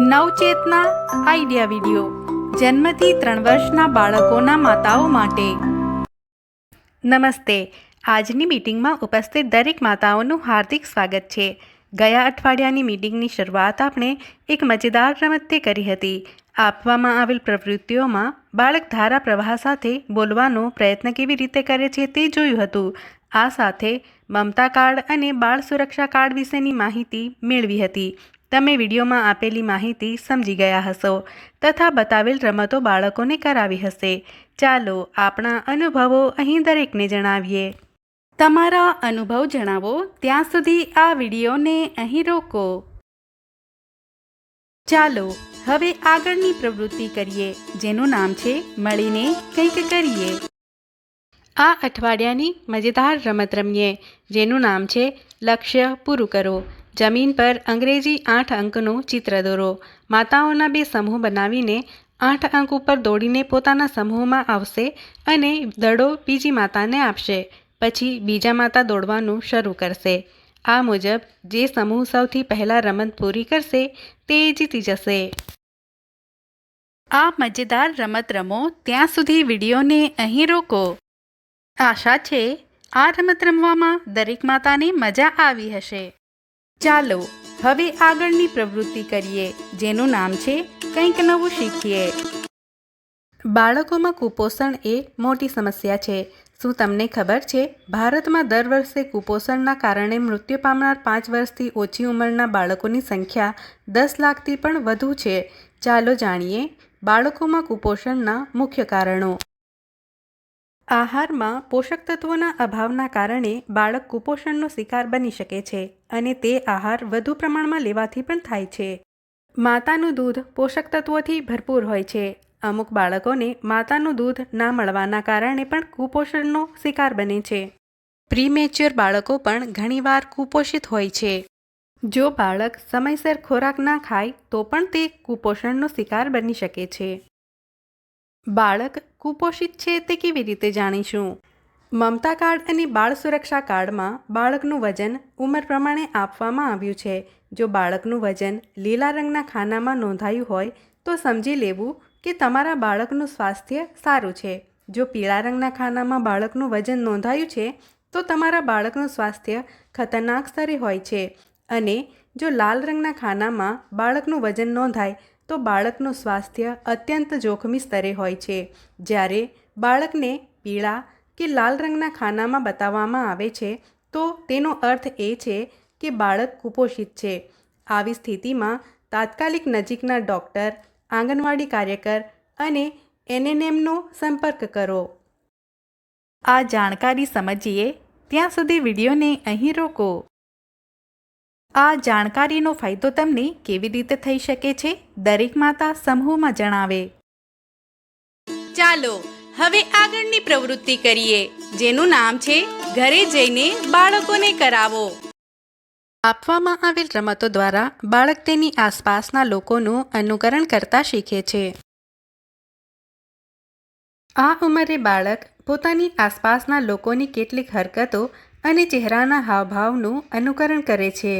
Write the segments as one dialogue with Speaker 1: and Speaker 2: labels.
Speaker 1: નવચેતના idea video. જન્મથી ત્રણ વર્ષના બાળકોના માતાઓ માટે. નમસ્તે. આજની મીટિંગમાં ઉપસ્થિત દરેક માતાઓનું હાર્દિક સ્વાગત છે. ગયા અઠવાડિયાની મીટિંગની શરૂઆત આપણે એક મજેદાર રમતથી કરી હતી. આપવામાં આવેલ પ્રવૃત્તિઓમાં બાળક ધારા પ્રવાહ સાથે બોલવાનો પ્રયત્ન કેવી રીતે કરે છે તે જોયું હતું. આ સાથે મમતા કાર્ડ અને બાળ સુરક્ષા કાર્ડ વિશેની માહિતી મેળવી હતી. તમે વિડીયોમાં આપેલી માહિતી સમજી ગયા હશો તથા બતાવેલ રમતો બાળકોને કરાવી હશે. ચાલો આપણા અનુભવો અહીં દરેકને જણાવીએ. તમારા અનુભવ જણાવો. ત્યાં સુધી આ વિડીયોને અહીં રોકો. ચાલો હવે આગળની પ્રવૃત્તિ કરીએ, જેનું નામ છે, મળીને કંઈક કરીએ. આ અઠવાડિયાની મજેદાર રમત રમીએ, જેનું નામ છે લક્ષ્ય પૂરું કરો. જમીન પર અંગ્રેજી આઠ અંકનું ચિત્ર દોરો. માતાઓના બે સમૂહ બનાવીને આઠ અંક ઉપર દોડીને પોતાના સમૂહમાં આવશે અને દડો બીજી માતાને આપશે, પછી બીજા માતા દોડવાનું શરૂ કરશે. આ મુજબ, જે સમૂહ સૌથી પહેલાં રમત પૂરી કરશે, તે જીતી જશે. આ મજેદાર રમત રમો, ત્યાં સુધી વિડીયોને અહીં રોકો. આશા છે, આ રમત રમવામાં દરેક માતાને મજા આવી હશે. ચાલો, હવે આગળની પ્રવૃત્તિ કરીએ, જેનું નામ છે, કંઈક નવું શીખીએ. બાળકોમાં કુપોષણ એ મોટી સમસ્યા છે. શું તમને ખબર છે, ભારતમાં દર વર્ષે કુપોષણના કારણે મૃત્યુ પામનાર પાંચ વર્ષથી ઓછી ઉંમરના બાળકોની સંખ્યા દસ લાખથી પણ વધુ છે. ચાલો જાણીએ, બાળકોમાં કુપોષણના મુખ્ય કારણો. આહારમાં પોષક તત્વોના અભાવના કારણે બાળક કુપોષણનો શિકાર બની શકે છે અને તે આહાર વધુ પ્રમાણમાં લેવાથી પણ થાય છે. માતાનું દૂધ પોષક તત્વોથી ભરપૂર હોય છે. અમુક બાળકોને માતાનું દૂધ ના મળવાના કારણે પણ કુપોષણનો શિકાર બને છે. પ્રીમેચ્યોર બાળકો પણ ઘણીવાર કુપોષિત હોય છે. જો બાળક સમયસર ખોરાક ના ખાય તો પણ તે કુપોષણનો શિકાર બની શકે છે. બાળક કુપોષિત છે તે કેવી રીતે જાણીશું? મમતા કાર્ડ અને બાળ સુરક્ષા કાર્ડમાં બાળકનું વજન ઉંમર પ્રમાણે આપવામાં આવ્યું છે. જો બાળકનું વજન લીલા રંગના ખાનામાં નોંધાયું હોય, તો સમજી લેવું કે તમારા બાળકનું સ્વાસ્થ્ય સારું છે. જો પીળા રંગના ખાનામાં બાળકનું વજન નોંધાયું છે, તો તમારા બાળકનું સ્વાસ્થ્ય ખતરનાક સ્તરે હોય છે. અને જો લાલ રંગના ખાનામાં બાળકનું વજન નોંધાય તો બાળકનું સ્વાસ્થ્ય અત્યંત જોખમી સ્તરે હોય છે. જ્યારે બાળકને પીળા કે લાલ રંગના ખાનામાં બતાવવામાં આવે છે, તો તેનો અર્થ એ છે કે બાળક કુપોષિત છે. આવી સ્થિતિમાં તાત્કાલિક નજીકના ડૉક્ટર, આંગણવાડી કાર્યકર અને એનએનએમનો સંપર્ક કરો. આ જાણકારી સમજીએ, ત્યાં સુધી વિડીયોને અહીં રોકો. આ જાણકારીનો ફાયદો તમને કેવી રીતે થઈ શકે છે દરેક માતા સમૂહમાં જણાવે. ચાલો હવે આગળની પ્રવૃત્તિ કરીએ જેનું નામ છે ઘરે જઈને બાળકોને કરાવો. આપવામાં આવેલ રમતો દ્વારા બાળક તેની આસપાસના લોકોનું અનુકરણ કરતા શીખે છે. આ ઉંમરે બાળક પોતાની આસપાસના લોકોની કેટલીક હરકતો અને ચહેરાના હાવભાવનું અનુકરણ કરે છે.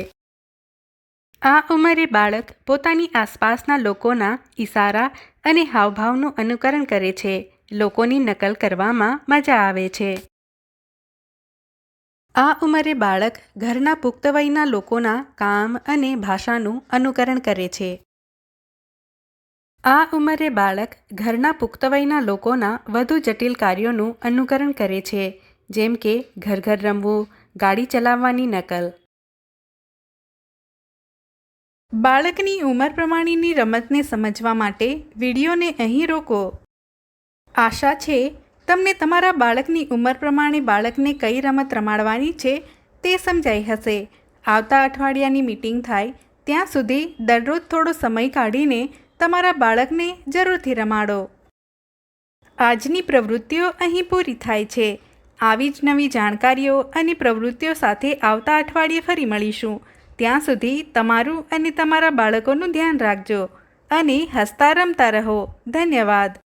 Speaker 1: આ ઉંમરે બાળક પોતાની આસપાસના લોકોના ઇશારા અને હાવભાવનું અનુકરણ કરે છે. લોકોની નકલ કરવામાં મજા આવે છે. આ ઉંમરે બાળક ઘરના પુખ્ત વયના લોકોના કામ અને ભાષાનું અનુકરણ કરે છે. આ ઉંમરે બાળક ઘરના પુખ્ત વયના લોકોના વધુ જટિલ કાર્યોનું અનુકરણ કરે છે. જેમ કે ઘર ઘર રમવું, ગાડી ચલાવવાની નકલ બાળકની ઉંમર પ્રમાણેની રમતને સમજવા માટે વિડીયોને અહીં રોકો. આશા છે, તમને તમારા બાળકની ઉંમર પ્રમાણે બાળકને કઈ રમત રમાડવાની છે તે સમજાઈ હશે. આવતા અઠવાડિયાની મીટિંગ થાય ત્યાં સુધી દરરોજ થોડો સમય કાઢીને તમારા બાળકને જરૂરથી રમાડો. આજની પ્રવૃત્તિઓ અહીં પૂરી થાય છે. આવી જ નવી જાણકારીઓ અને પ્રવૃત્તિઓ સાથે આવતા અઠવાડિયે ફરી મળીશું. ત્યાં સુધી તમારું અને તમારા બાળકોનું ધ્યાન રાખજો અને હસતા રમતા રહો. ધન્યવાદ.